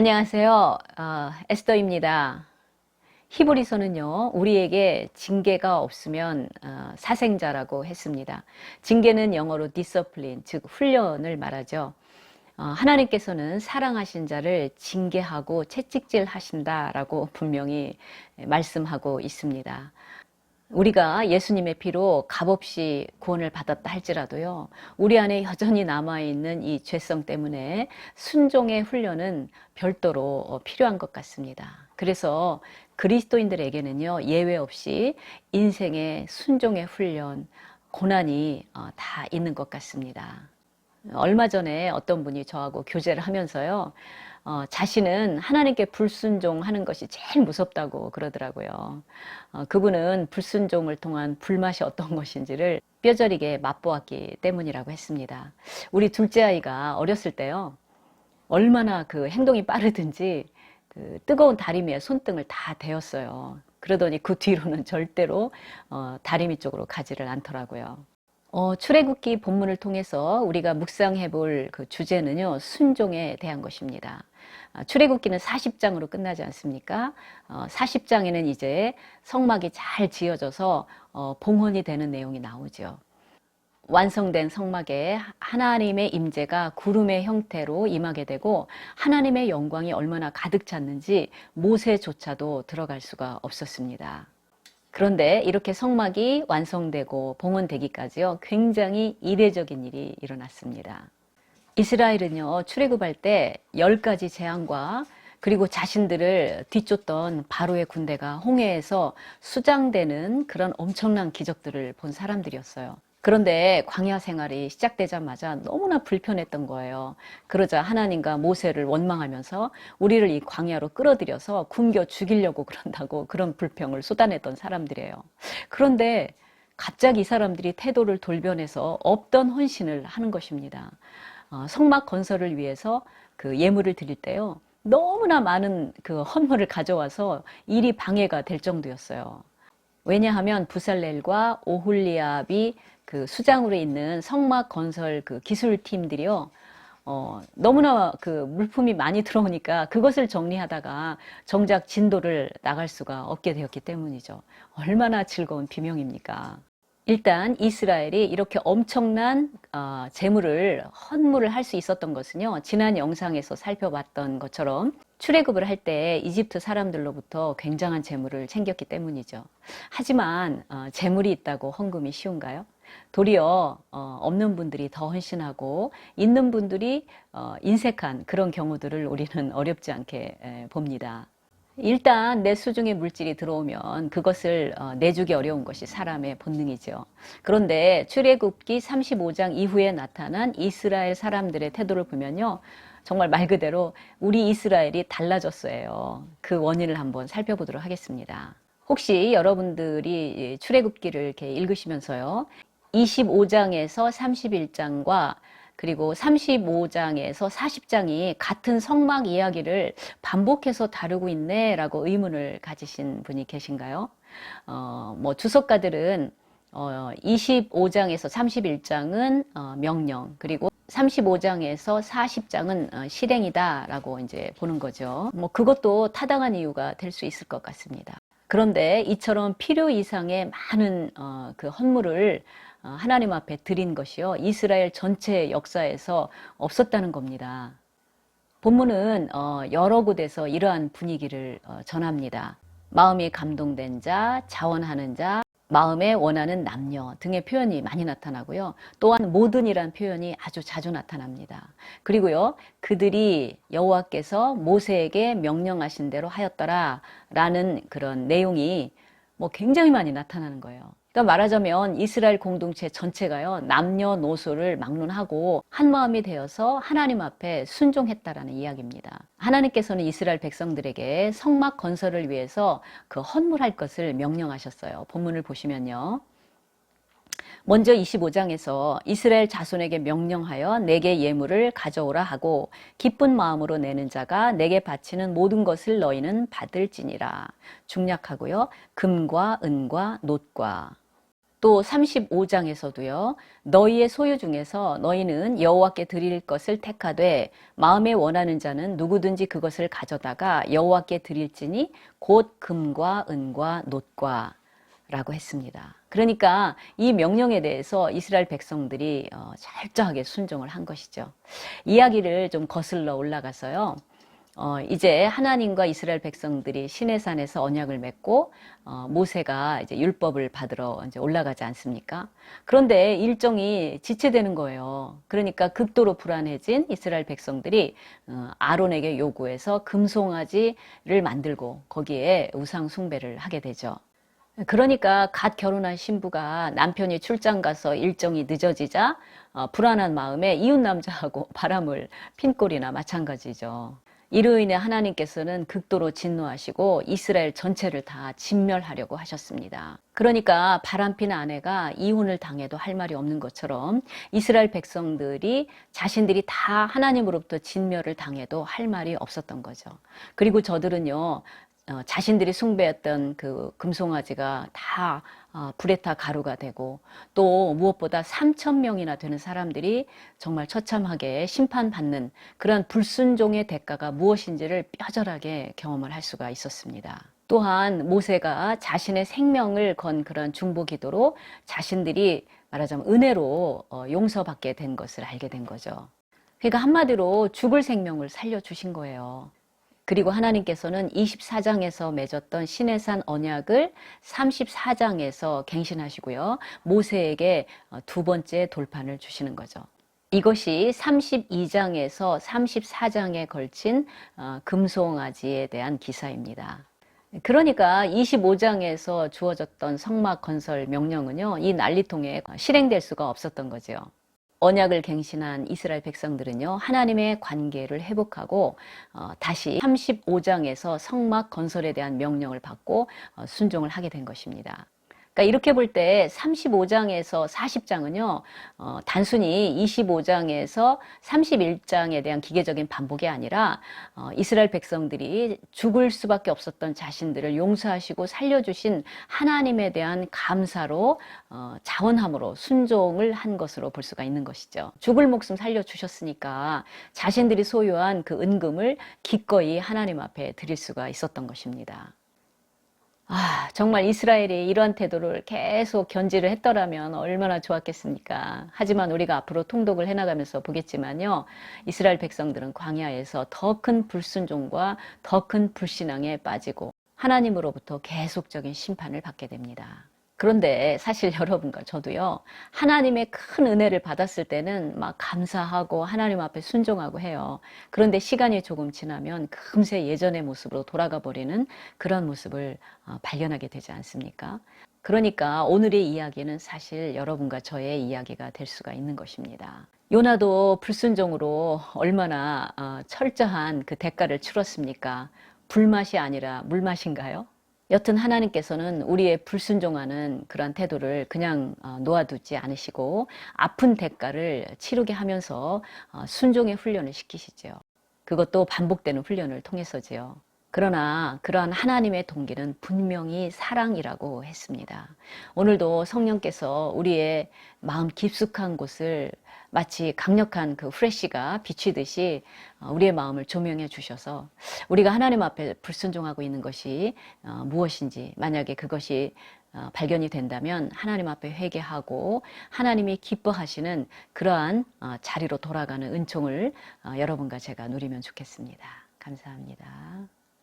안녕하세요. 어, 에스더입니다. 히브리서는요, 우리에게 징계가 없으면 어, 사생자라고 했습니다. 징계는 영어로 discipline, 즉 훈련을 말하죠. 어, 하나님께서는 사랑하신 자를 징계하고 채찍질 하신다라고 분명히 말씀하고 있습니다. 우리가 예수님의 피로 값없이 구원을 받았다 할지라도요, 우리 안에 여전히 남아있는 이 죄성 때문에 순종의 훈련은 별도로 어, 필요한 것 같습니다. 그래서 그리스도인들에게는요, 예외 없이 인생의 순종의 훈련, 고난이 어, 다 있는 것 같습니다. 얼마 전에 어떤 분이 저하고 교제를 하면서요, 어, 자신은 하나님께 불순종하는 것이 제일 무섭다고 그러더라고요. 어, 그분은 불순종을 통한 불맛이 어떤 것인지를 뼈저리게 맛보았기 때문이라고 했습니다. 우리 둘째 아이가 어렸을 때요, 얼마나 그 행동이 빠르든지 그 뜨거운 다리미에 손등을 다 대었어요. 그러더니 그 뒤로는 절대로 어, 다리미 쪽으로 가지를 않더라고요. 어, 출애굽기 본문을 통해서 우리가 묵상해 볼 그 주제는요, 순종에 대한 것입니다. 아, 출애굽기는 40장으로 끝나지 않습니까? 어, 40장에는 이제 성막이 잘 지어져서 어, 봉헌이 되는 내용이 나오죠. 완성된 성막에 하나님의 임재가 구름의 형태로 임하게 되고 하나님의 영광이 얼마나 가득 찼는지 모세조차도 들어갈 수가 없었습니다. 그런데 이렇게 성막이 완성되고 봉헌되기까지요 굉장히 이례적인 일이 일어났습니다. 이스라엘은요 출애굽할 때열 가지 재앙과 그리고 자신들을 뒤쫓던 바로의 군대가 홍해에서 수장되는 그런 엄청난 기적들을 본 사람들이었어요. 그런데 광야 생활이 시작되자마자 너무나 불편했던 거예요. 그러자 하나님과 모세를 원망하면서 우리를 이 광야로 끌어들여서 굶겨 죽이려고 그런다고 그런 불평을 쏟아냈던 사람들이에요. 그런데 갑자기 이 사람들이 태도를 돌변해서 없던 헌신을 하는 것입니다. 어, 성막 건설을 위해서 그 예물을 드릴 때요. 너무나 많은 그 헌물을 가져와서 일이 방해가 될 정도였어요. 왜냐하면 부살렐과 오홀리압이 그 수장으로 있는 성막 건설 그 기술팀들이요. 어, 너무나 그 물품이 많이 들어오니까 그것을 정리하다가 정작 진도를 나갈 수가 없게 되었기 때문이죠. 얼마나 즐거운 비명입니까? 일단 이스라엘이 이렇게 엄청난 어, 재물을 헌물을 할 수 있었던 것은요. 지난 영상에서 살펴봤던 것처럼 출애굽을 할 때 이집트 사람들로부터 굉장한 재물을 챙겼기 때문이죠. 하지만 어, 재물이 있다고 헌금이 쉬운가요? 도리어 어, 없는 분들이 더 헌신하고 있는 분들이 어, 인색한 그런 경우들을 우리는 어렵지 않게 에, 봅니다. 일단 내 수중에 물질이 들어오면 그것을 어, 내주기 어려운 것이 사람의 본능이죠. 그런데 출애굽기 35장 이후에 나타난 이스라엘 사람들의 태도를 보면요. 정말 말 그대로 우리 이스라엘이 달라졌어요. 그 원인을 한번 살펴보도록 하겠습니다. 혹시 여러분들이 출애굽기를 이렇게 읽으시면서요. 25장에서 31장과 그리고 35장에서 40장이 같은 성막 이야기를 반복해서 다루고 있네라고 의문을 가지신 분이 계신가요? 어, 뭐 주석가들은 어, 25장에서 31장은 어, 명령 그리고 35장에서 40장은 어, 실행이다라고 이제 보는 거죠. 뭐 그것도 타당한 이유가 될 수 있을 것 같습니다. 그런데 이처럼 필요 이상의 많은 어, 그 헌물을 어, 하나님 앞에 드린 것이요. 이스라엘 전체 역사에서 없었다는 겁니다. 본문은 어, 여러 곳에서 이러한 분위기를 어, 전합니다. 마음이 감동된 자, 자원하는 자, 마음에 원하는 남녀 등의 표현이 많이 나타나고요. 또한 모든이란 표현이 아주 자주 나타납니다. 그리고요, 그들이 여호와께서 모세에게 명령하신 대로 하였더라라는 그런 내용이 뭐 굉장히 많이 나타나는 거예요. 그러니까 말하자면 이스라엘 공동체 전체가요 남녀노소를 막론하고 한 마음이 되어서 하나님 앞에 순종했다라는 이야기입니다. 하나님께서는 이스라엘 백성들에게 성막 건설을 위해서 그 헌물할 것을 명령하셨어요. 본문을 보시면요. 먼저 25장에서 이스라엘 자손에게 명령하여 내게 예물을 가져오라 하고 기쁜 마음으로 내는 자가 내게 바치는 모든 것을 너희는 받을지니라. 중략하고요. 금과 은과 놋과 또 35장에서도요. 너희의 소유 중에서 너희는 여호와께 드릴 것을 택하되 마음에 원하는 자는 누구든지 그것을 가져다가 여호와께 드릴지니 곧 금과 은과 놋과 라고 했습니다. 그러니까 이 명령에 대해서 이스라엘 백성들이 어, 철저하게 순종을 한 것이죠. 이야기를 좀 거슬러 올라가서요. 어, 이제 하나님과 이스라엘 백성들이 시내산에서 언약을 맺고 어, 모세가 이제 율법을 받으러 이제 올라가지 않습니까? 그런데 일정이 지체되는 거예요. 그러니까 극도로 불안해진 이스라엘 백성들이 어, 아론에게 요구해서 금송아지를 만들고 거기에 우상 숭배를 하게 되죠. 그러니까 갓 결혼한 신부가 남편이 출장 가서 일정이 늦어지자 어, 불안한 마음에 이웃 남자하고 바람을 핀 꼴이나 마찬가지죠. 이로 인해 하나님께서는 극도로 진노하시고 이스라엘 전체를 다 진멸하려고 하셨습니다. 그러니까 바람핀 아내가 이혼을 당해도 할 말이 없는 것처럼 이스라엘 백성들이 자신들이 다 하나님으로부터 진멸을 당해도 할 말이 없었던 거죠. 그리고 저들은요, 어, 자신들이 숭배했던 그 금송아지가 다 어, 불에 타 가루가 되고 또 무엇보다 3천 명이나 되는 사람들이 정말 처참하게 심판받는 그런 불순종의 대가가 무엇인지를 뼈저하게 경험을 할 수가 있었습니다. 또한 모세가 자신의 생명을 건 그런 중보 기도로 자신들이 말하자면 은혜로 어, 용서받게 된 것을 알게 된 거죠. 그러니까 한마디로 죽을 생명을 살려주신 거예요. 그리고 하나님께서는 24장에서 맺었던 시내산 언약을 34장에서 갱신하시고요. 모세에게 어, 두 번째 돌판을 주시는 거죠. 이것이 32장에서 34장에 걸친 어, 금송아지에 대한 기사입니다. 그러니까 25장에서 주어졌던 성막 건설 명령은요, 이 난리통에 실행될 수가 없었던 거죠. 언약을 갱신한 이스라엘 백성들은요, 하나님의 관계를 회복하고, 어, 다시 35장에서 성막 건설에 대한 명령을 받고, 어, 순종을 하게 된 것입니다. 그러니까 이렇게 볼 때 35장에서 40장은요, 어, 단순히 25장에서 31장에 대한 기계적인 반복이 아니라 어, 이스라엘 백성들이 죽을 수밖에 없었던 자신들을 용서하시고 살려주신 하나님에 대한 감사로 어, 자원함으로 순종을 한 것으로 볼 수가 있는 것이죠. 죽을 목숨 살려주셨으니까 자신들이 소유한 그 은금을 기꺼이 하나님 앞에 드릴 수가 있었던 것입니다. 아, 정말 이스라엘이 이러한 태도를 계속 견지를 했더라면 얼마나 좋았겠습니까? 하지만 우리가 앞으로 통독을 해나가면서 보겠지만요. 이스라엘 백성들은 광야에서 더 큰 불순종과 더 큰 불신앙에 빠지고 하나님으로부터 계속적인 심판을 받게 됩니다. 그런데 사실 여러분과 저도요, 하나님의 큰 은혜를 받았을 때는 막 감사하고 하나님 앞에 순종하고 해요. 그런데 시간이 조금 지나면 금세 예전의 모습으로 돌아가 버리는 그런 모습을 어, 발견하게 되지 않습니까? 그러니까 오늘의 이야기는 사실 여러분과 저의 이야기가 될 수가 있는 것입니다. 요나도 불순종으로 얼마나 어, 철저한 그 대가를 치렀습니까? 불맛이 아니라 물맛인가요? 여튼 하나님께서는 우리의 불순종하는 그러한 태도를 그냥 어, 놓아두지 않으시고 아픈 대가를 치르게 하면서 어, 순종의 훈련을 시키시죠. 그것도 반복되는 훈련을 통해서지요. 그러나 그러한 하나님의 동기는 분명히 사랑이라고 했습니다. 오늘도 성령께서 우리의 마음 깊숙한 곳을 마치 강력한 그 프레쉬가 비치듯이 어, 우리의 마음을 조명해 주셔서 우리가 하나님 앞에 불순종하고 있는 것이 어, 무엇인지 만약에 그것이 어, 발견이 된다면 하나님 앞에 회개하고 하나님이 기뻐하시는 그러한 자리로 돌아가는 은총을 여러분과 제가 누리면 좋겠습니다. 감사합니다.